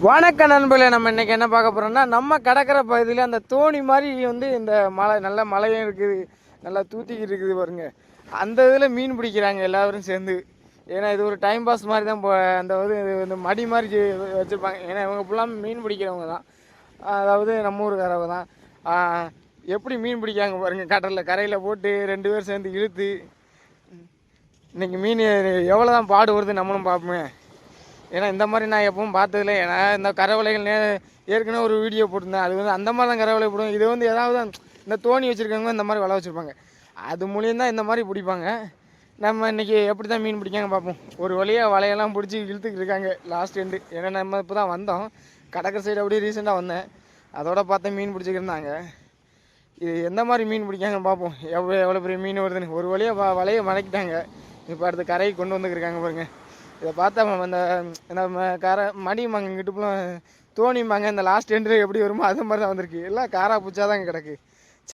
வணக்க நண்பர்களே நம்ம இன்றைக்கி என்ன பார்க்க போகிறோம்னா நம்ம கடற்கரை பகுதியில் அந்த தோணி மாதிரி வந்து இந்த மலை நல்ல மலையும் இருக்குது நல்லா தூத்திக்கிட்டு இருக்குது பாருங்க. அந்த இதில் மீன் பிடிக்கிறாங்க எல்லாரும் சேர்ந்து. ஏன்னா இது ஒரு டைம் பாஸ் மாதிரி தான் போ அந்த இது இந்த மடி மாதிரி செ- ஏன்னா இவங்க ஃபுல்லாக மீன் பிடிக்கிறவங்க தான். அதாவது நம்ம ஊருக்காரவங்க தான். எப்படி மீன் பிடிக்காங்க பாருங்க கடலில் கரையில் போட்டு ரெண்டு பேர் சேர்ந்து இழுத்து. இன்னைக்கு மீன் எவ்வளோ தான் பாடு வருது நம்மளும் பார்ப்போமே. ஏன்னா இந்த மாதிரி நான் எப்பவும் பார்த்ததில்ல. ஏன்னா இந்த கரவலைகள் நே ஏற்கனவே ஒரு வீடியோ போட்டிருந்தேன். அது வந்து அந்த மாதிரி தான் கரவலை போடும் இது வந்து ஏதாவது இந்த தோணி வச்சுருக்கவங்க இந்த மாதிரி வலை வச்சுருப்பாங்க. அது மூலியம் தான் இந்த மாதிரி பிடிப்பாங்க. நம்ம இன்றைக்கி எப்படி தான் மீன் பிடிக்காங்க பார்ப்போம். ஒரு வழியாக வலையெல்லாம் பிடிச்சி இழுத்துக்கிட்டு இருக்காங்க. லாஸ்ட் எண்டு ஏன்னா நம்ம இப்போ தான் வந்தோம். கடற்கரை சைடு அப்படியே ரீசெண்டாக வந்தேன். அதோட பார்த்தா மீன் பிடிச்சிக்கிருந்தாங்க இது எந்த மாதிரி மீன் பிடிக்காங்கன்னு பார்ப்போம். எவ்வளோ எவ்வளோ பெரிய மீன் வருதுன்னு. ஒரு வழியாக வலையை மடக்கிட்டாங்க. இப்போ அடுத்து கரையை கொண்டு வந்துருக்காங்க பாருங்கள் இதை பார்த்தா அந்த நம்ம கார மணிமாங்க இங்கிட்டுப்புலாம் தோணிம்பாங்க இந்த லாஸ்ட் எண்டில் எப்படி வருமோ அது மாதிரி தான் வந்திருக்கு. எல்லாம் காரா பூச்சா தான் கிடக்கு.